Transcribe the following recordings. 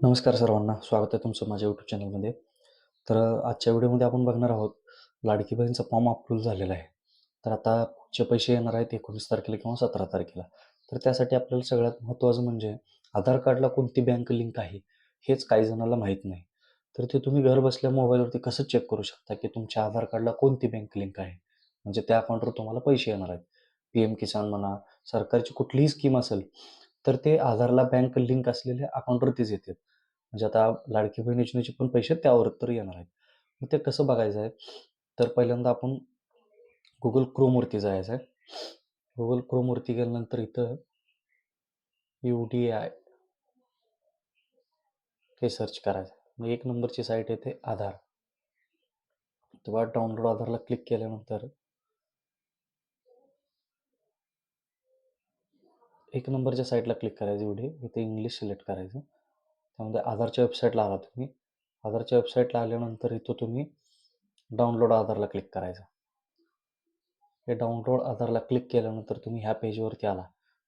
नमस्कार सर्वांना. स्वागत आहे तुमचं माझ्या यूट्यूब चॅनलमध्ये तर आजच्या व्हिडिओमध्ये आपण बघणार आहोत लाडकी बहीणचा फॉर्म अप्रूव्ह झालेला आहे. तर आता पुढचे पैसे येणार आहेत एकोणीस तारखेला किंवा सतरा तारखेला. तर त्यासाठी आपल्याला सगळ्यात महत्त्वाचं म्हणजे आधार कार्डला कोणती बँक लिंक आहे हेच काही जणांना माहीत नाही. तर ते तुम्ही घर बसल्या मोबाईलवरती कसं चेक करू शकता की तुमच्या आधार कार्डला कोणती बँक लिंक आहे? म्हणजे त्या अकाउंटवर तुम्हाला पैसे येणार आहेत. पी एम किसान म्हणा सरकारची कुठलीही स्कीम असेल तर ते आधारला बँक लिंक असलेल्या अकाउंटवरतीच येतात. म्हणजे आता लाडकी बहीण योजनेचे पण पैसे त्यावर तर येणार आहेत. मग ते कसं बघायचं आहे? तर पहिल्यांदा आपण गुगल क्रोमवरती जायचं आहे. गुगल क्रोमवरती गेल्यानंतर इथं यू डी आय हे सर्च करायचं मग एक नंबरची साईट येते आधार. तेव्हा डाउनलोड आधारला क्लिक केल्यानंतर एक नंबरच्या साईटला क्लिक करायचं एवढे. इथे इंग्लिश सिलेक्ट करायचं. त्यामध्ये आधारच्या वेबसाईटला आला तुम्ही. आधारच्या वेबसाईटला आल्यानंतर इथं तुम्ही डाउनलोड आधारला क्लिक करायचा. हे डाउनलोड आधारला क्लिक केल्यानंतर तुम्ही ह्या पेजवरती आला.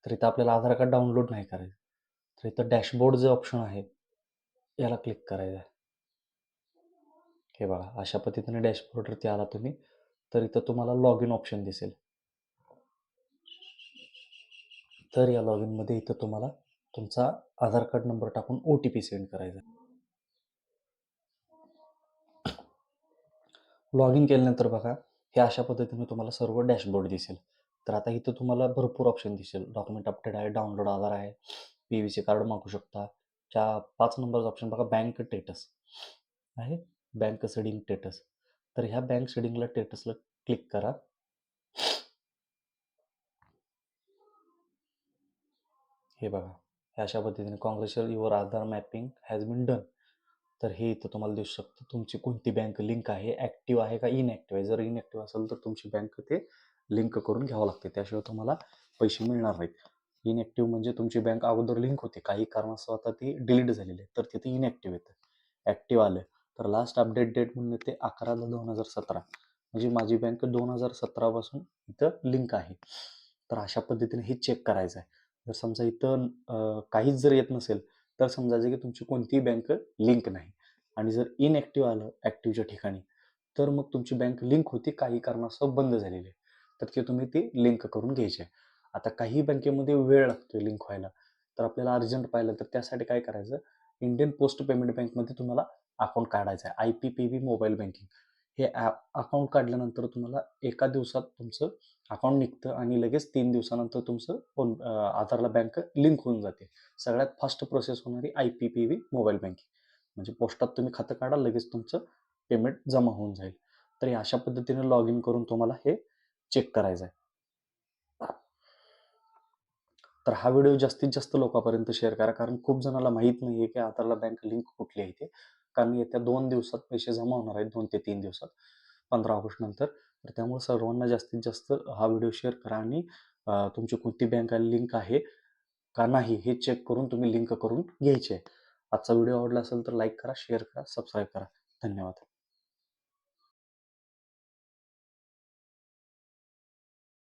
तर इथं आपल्याला आधार कार्ड डाउनलोड नाही करायचं. तर इथं डॅशबोर्ड जे ऑप्शन आहे याला क्लिक करायचं आहे. हे बघा अशा पद्धतीने डॅशबोर्डवरती आला तुम्ही. तर इथं तुम्हाला लॉग इन ऑप्शन दिसेल. तर या लॉग इनमध्ये इथं तुम्हाला तुमचा आधार कार्ड नंबर टाकून ओ टी पी सेंड करायचा. लॉग इन केल्यानंतर बघा हे अशा पद्धतीने तुम्हाला सर्व डॅशबोर्ड दिसेल. तर आता इथं तुम्हाला भरपूर ऑप्शन दिसेल. डॉक्युमेंट अपडेट आहे डाउनलोड आधार आहे पी व्ही सी कार्ड मागू शकता. त्या पाच नंबरचा ऑप्शन बघा बँक स्टेटस आहे. बँक सेडिंग टेटस तर ह्या बँक सेडिंगला टेटसला क्लिक करा. हे बघा. हे अशा पद्धतीने congratulations your Aadhaar mapping has been done तर हे इथं तुम्हाला दिसू शकतं. तुमची कोणती बँक लिंक आहे ॲक्टिव्ह आहे का इनॲक्टिव्ह आहे? जर इनॲक्टिव्ह असेल तर तुमची बँक ते लिंक करून घ्यावं लागते. त्याशिवाय तुम्हाला पैसे मिळणार नाहीत. इनॲक्टिव्ह म्हणजे तुमची बँक अगोदर लिंक होती. काही कारणास्तव आता ती डिलीट झालेली आहे. तर तिथे इनॲक्टिव्ह येतं. ॲक्टिव्ह आलं. तर लास्ट अपडेट डेट म्हणून ते अकरा दोन हजार सतरा. म्हणजे माझी बँक दोन हजार सतरापासून इथं लिंक आहे. तर अशा पद्धतीने हे चेक करायचं आहे. जर समजा इथं काहीच जर येत नसेल तर समजायचं की तुमची कोणतीही बँक लिंक नाही. आणि जर इनॲक्टिव्ह आलं ॲक्टिव्हच्या ठिकाणी तर मग तुमची बँक लिंक होती काही कारणास्तव बंद झालेली आहे. तर ते तुम्ही ती लिंक करून घ्यायची आहे. आता काही बँकेमध्ये वेळ लागतो लिंक व्हायला. तर आपल्याला अर्जंट पाहिलं तर त्यासाठी काय करायचं? इंडियन पोस्ट पेमेंट बँकमध्ये तुम्हाला अकाउंट काढायचं आहे. I P P B mobile banking हे ॲप अकाउंट काढल्यानंतर तुम्हाला एका दिवसात तुमचं अकाउंट निघतं आणि लगेच तीन दिवसानंतर तुमचं फोन आधारला बँक लिंक होऊन जाते. सगळ्यात फास्ट प्रोसेस होणारी I P P V mobile banking म्हणजे पोस्टात तुम्ही खातं काढा लगेच तुमचं पेमेंट जमा होऊन जाईल. तर हे अशा पद्धतीने लॉग इन करून तुम्हाला हे चेक करायचं आहे तर हा व्हिडिओ जास्तीत जास्त लोकांपर्यंत शेअर करा कारण खूप जणाला माहीत नाही आहे की आधारला बँक लिंक कुठली आहे ते कारण येत्या दोन दिवसात पैसे जमा होणार आहेत दोन ते तीन दिवसात. पंधरा ऑगस्ट नंतर. तर त्यामुळे सर्वांना जास्तीत जास्त हा व्हिडिओ शेअर करा आणि तुमची कोणती बँक लिंक आहे का नाही हे चेक करून तुम्ही लिंक करून घ्यायचे. आहे आजचा व्हिडिओ आवडला असेल तर लाईक करा शेअर करा सबस्क्राईब करा. धन्यवाद.